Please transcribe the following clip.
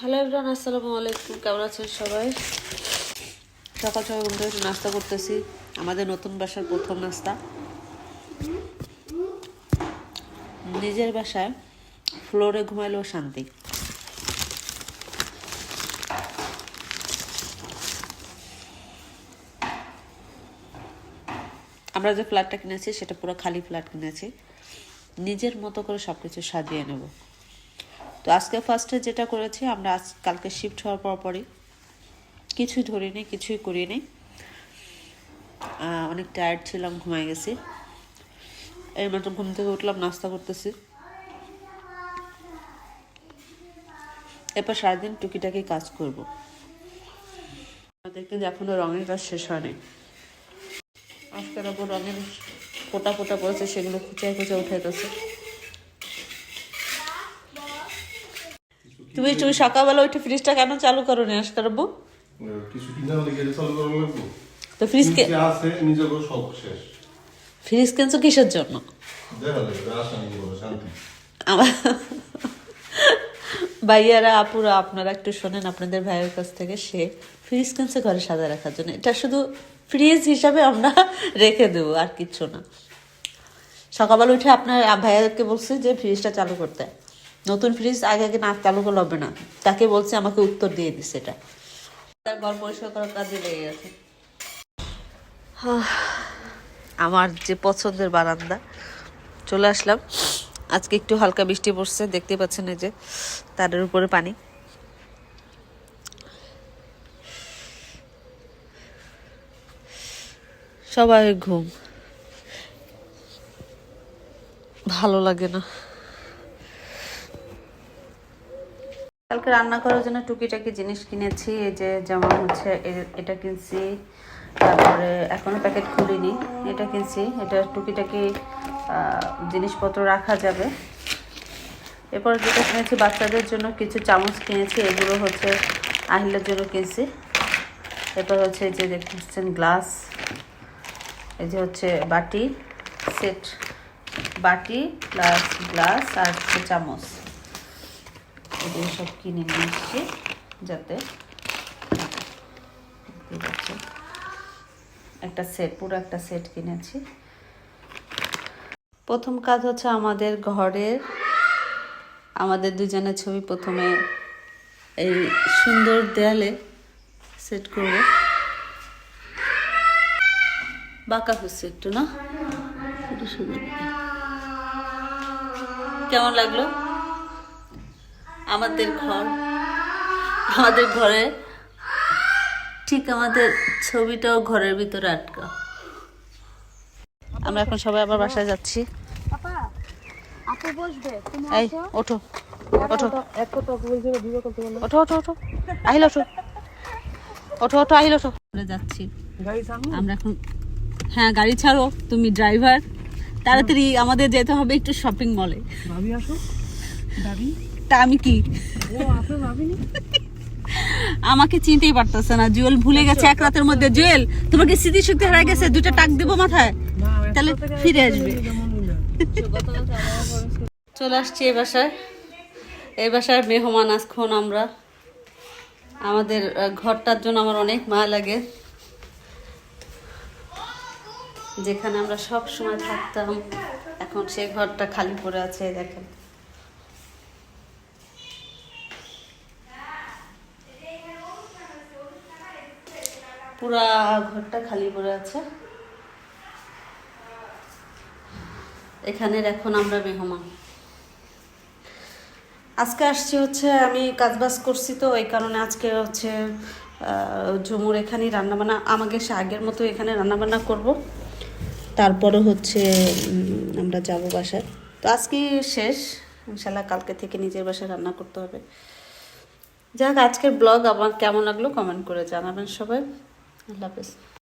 Hello everyone আসসালামু আলাইকুম কেমন আছেন সবাই? সকাল সকাল ঘুম থেকে নাস্তা করতেছি। আমাদের নতুন বাসার প্রথম নাস্তা। নিজের বাসায় ফ্লোরে ঘুমাইলেও শান্তি। আমরা যে ফ্ল্যাটটা কিনেছি, সেটা পুরো খালি ফ্ল্যাট কিনেছি। নিজের মতো করে সব কিছু সাজিয়ে নেব। তো আজকে ফার্স্টে যেটা করেছি, আমরা আজ কালকে শিফট হওয়ার পর পরই কিছুই ধরিনি, কিছুই করিনি। অনেক টায়ার্ড ছিলাম ঘুমাই গেছি। এই মাত্র ঘুম থেকে উঠলাম, নাস্তা করতেছি। এরপর সারাদিন টুকিটাকি কাজ করব। আমাদের কিন্তু এখনও রঙের কাজ শেষ হয়নি। আজকের ওপর রঙের ফোটা ফোটা পড়েছে সেগুলো খুঁচায় খুঁচায় উঠাইতেছে। তুমি তুমি সকালবেলা উঠে ফ্রিজটা কেন চালু করো নি আজকার আব্বু কিছু কিনা হলে গেলে চালু করা লাগবো। তো ফ্রিজ কে আছে নিজেকে সব শেষ। ফ্রিজ কিনছো কিসের জন্য? ভাইয়ারা আপুরা আপনারা একটু শোনেন আপনাদের ভাইয়ের কাছ থেকে সে ফ্রিজ কিনছে ঘরে সাজা রাখার জন্য। এটা শুধু ফ্রিজ হিসাবে আমরা রেখে দেবো আর কিচ্ছু না। সকালবেলা উঠে আপনার ভাইয়াকে বলছে যে ফ্রিজটা চালু করতে। নতুন ফ্রিজ আগে আগে না চালু করলে হবে না। তাকে বলছে, আমাকে উত্তর দিয়ে দিচ্ছে এটা। তার ঘর পরিষ্কার করার কাজে লেগে গেছে। আমার যে পছন্দের বারান্দা, চলে আসলাম। আজকে একটু হালকা বৃষ্টি পড়ছে, দেখতে পাচ্ছেন এই যে তারের উপরে পানি। সবাই ঘুম। ভালো লাগে না। কালকে রান্না করার জন্য টুকিটাকি জিনিস কিনেছি, এই যে যেমন হচ্ছে এটা কিনছি, তারপরে এখনও প্যাকেট খুলিনি, এটা কিনছি, এটা টুকিটাকি জিনিসপত্র রাখা যাবে। এরপর যেটা কিনেছি বাচ্চাদের জন্য কিছু চামচ কিনেছি, এগুলো হচ্ছে আহিলের জন্য কিনছি। এরপর হচ্ছে যে দেখতেছেন গ্লাস, এই যে হচ্ছে বাটি, সেট বাটি প্লাস গ্লাস আর চামচ। এগুলো সব কিনে নিয়ে এসছি যাতে একটা সেট পুরো একটা সেট কিনেছি। প্রথম কাজ হচ্ছে আমাদের ঘরের, আমাদের দুজনের ছবি প্রথমে এই সুন্দর দেয়ালে সেট করব। বাঁকা হচ্ছে একটু, না? কেমন লাগল? আমাদের ঘর। আমাদের ঘরে ঠিক আমাদের ছবিটাও ঘরের ভিতরে আটকা। আমরা এখন সবাই আবার বাসায় যাচ্ছি। আপা আপু বসবে তুমি এই ওঠো ওঠো। ওঠো ওঠো ওঠো। আহিল ওঠো। ওঠো ওঠো আহিল ওঠো। যাচ্ছি। আমরা এখন হ্যাঁ গাড়ি ছাড়ো তুমি ড্রাইভার তাড়াতাড়ি আমাদের যেতে হবে একটু শপিং মলে ভাবি আসো। তা আমি কি? আমাকে চিনতেই পারতেছে না জুয়েল ভুলে গেছে এক রাতের মধ্যে। জুয়েল তোমাকে স্মৃতিশক্তি হারাই গেছে দুটো টাক দেবো মাথায়? তাহলে ফিরে আসবে। চলে আসছি এই বাসায়। এই বাসার মেহমান আজখন আমরা। আমাদের ঘরটার জন্য আমার অনেক মায়া লাগে। যেখানে আমরা সব সময় থাকতাম এখন সে ঘরটা খালি পড়ে আছে দেখেন। পুরা ঘরটা খালি পড়ে আছে। এখানের এখন আমরা মেহমান। আজকে আসছি হচ্ছে, আমি কাজবাজ করছি তো, এই কারণে আজকে হচ্ছে ঝুমুর এখানেই রান্নাবান্না, আমাকে সে আগের মতো এখানে রান্নাবান্না করব। তারপরে হচ্ছে আমরা যাব বাসায়। তো আজকে শেষ। ইনশাল্লাহ কালকে থেকে নিজের বাসায় রান্না করতে হবে। যাক, আজকের ব্লগ আমার কেমন লাগল কমেন্ট করে জানাবেন সবাই। আল্লাহ হাফেজ